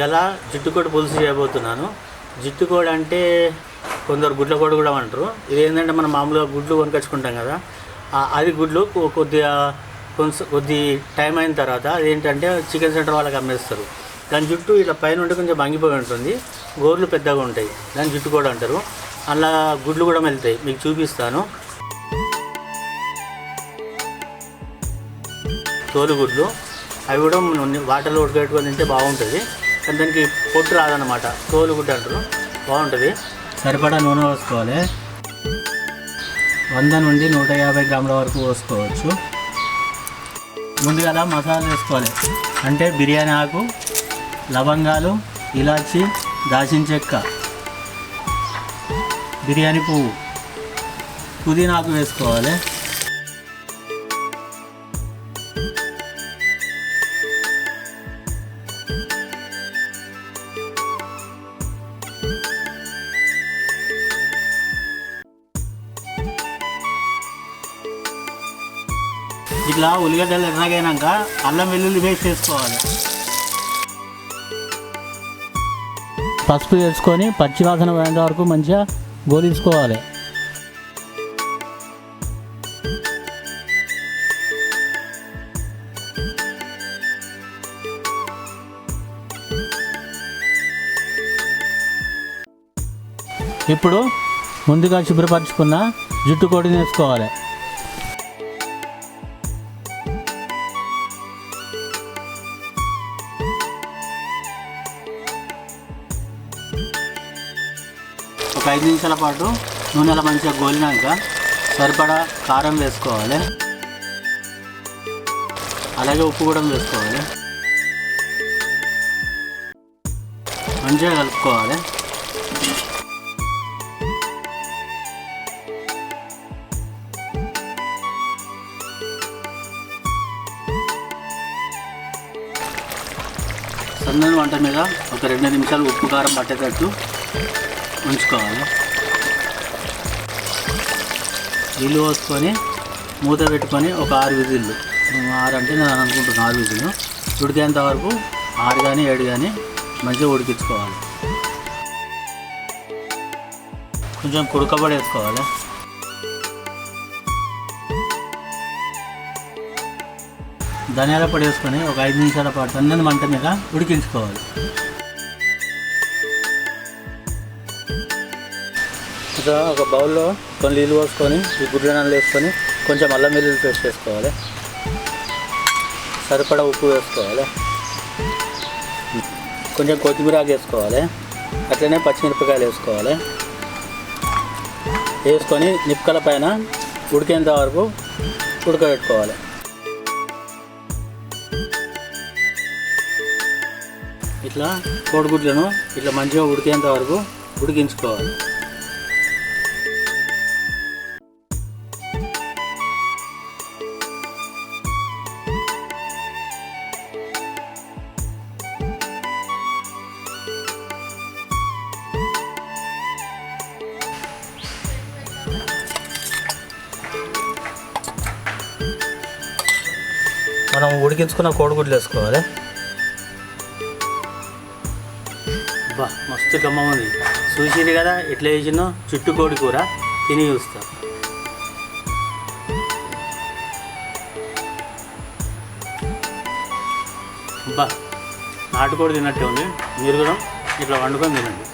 ఎలా జిట్టుకోడు పులుసు చేయబోతున్నాను. జుట్టుకోడి అంటే కొందరు గుడ్ల కోడి కూడా అంటారు. ఇది ఏంటంటే మనం మామూలుగా గుడ్లు కొనుకొచ్చుకుంటాం కదా. అది గుడ్లు కొద్దిగా కొంచెం కొద్ది టైం అయిన తర్వాత అదేంటంటే చికెన్ సెంటర్ వాళ్ళకి అమ్మేస్తారు. దాని జుట్టు ఇట్లా పైన ఉంటే కొంచెం భంగిపోయి ఉంటుంది. గోర్లు పెద్దగా ఉంటాయి. దాని జుట్టు కూడా అంటారు. అలా గుడ్లు కూడా వెళ్తాయి మీకు చూపిస్తాను. తోలుగుడ్లు. అవి కూడా వాటర్లో ఉడకట్టుకొని తింటే బాగుంటుంది. దానికి పొట్టు రాదన్నమాట. తోలుగుడ్డు అంటారు. బాగుంటుంది. సరిపడా నూనె పోసుకోవాలి. వంద నుండి నూట యాభై గ్రాముల వరకు పోసుకోవచ్చు. ముందుగా మసాలా వేసుకోవాలి. అంటే బిర్యానీ ఆకు లవంగాలు ఇలాచి దాచిన చెక్క బిర్యానీ పువ్వు పుదీనా ఆకు వేసుకోవాలి. ఇట్లా ఉల్లిగడ్డలు ఎర్రగైనాక అల్లం వెల్లుల్లి పేస్ట్ వేసుకోవాలి. పసుపు వేసుకొని పచ్చి వాసన పోయేంత వరకు మంచిగా గోలించుకోవాలి. ఇప్పుడు ముందుగా శుభ్రపరచుకున్న జుట్టు కొడిని వేసుకోవాలి. ఒక ఐదు నిమిషాల పాటు నూనెలో మంచిగా గోలినాక సరిపడా కారం వేసుకోవాలి. అలాగే ఉప్పు కూడా వేసుకోవాలి. మంచిగా కలుపుకోవాలి. సన్నని వంట మీద ఒక రెండు నిమిషాలు ఉప్పు కారం పట్టేటట్టు ఉంచుకోవాలి. నీళ్ళు పోసుకొని మూత పెట్టుకొని ఒక ఆరు విజిల్లు. ఆరు అంటే నేను అనుకుంటున్నాను ఆరు విజిల్లు. ఉడికేంత వరకు ఆరు కానీ ఏడు కానీ మంచిగా ఉడికించుకోవాలి. కొంచెం కుడకబడి వేసుకోవాలి. ధనియాల పొడి వేసుకొని ఒక ఐదు నిమిషాల పాటు అన్నది మంట మీద ఉడికించుకోవాలి. ఇంకా ఒక బౌల్లో కొన్ని నీళ్ళు పోసుకొని ఈ గుడ్లనల్లు వేసుకొని కొంచెం అల్లం వెల్లుల్లి పేస్ట్ వేసుకోవాలి. సరిపడా ఉప్పు వేసుకోవాలి. కొంచెం కొత్తిమీర ఆకు వేసుకోవాలి. అట్లనే పచ్చిమిరపకాయలు వేసుకోవాలి. వేసుకొని నిప్పుకల పైన ఉడికేంత వరకు ఉడకబెట్టుకోవాలి. ఇట్లా కోడిగుడ్లను ఇట్లా మంచిగా ఉడికేంత వరకు ఉడికించుకోవాలి. మనం ఉడికించుకున్న కోడిగుడ్లు వేసుకోవాలి. బా మస్తు గమ్మ ఉంది. చూసింది కదా ఎట్లా వేసినో చుట్టు కోడి కూర. తిని చూస్తా. బా నాటుకోడి తిన్నట్టే ఉంది. మీరు కూడా ఇట్లా వండుకొని తినండి.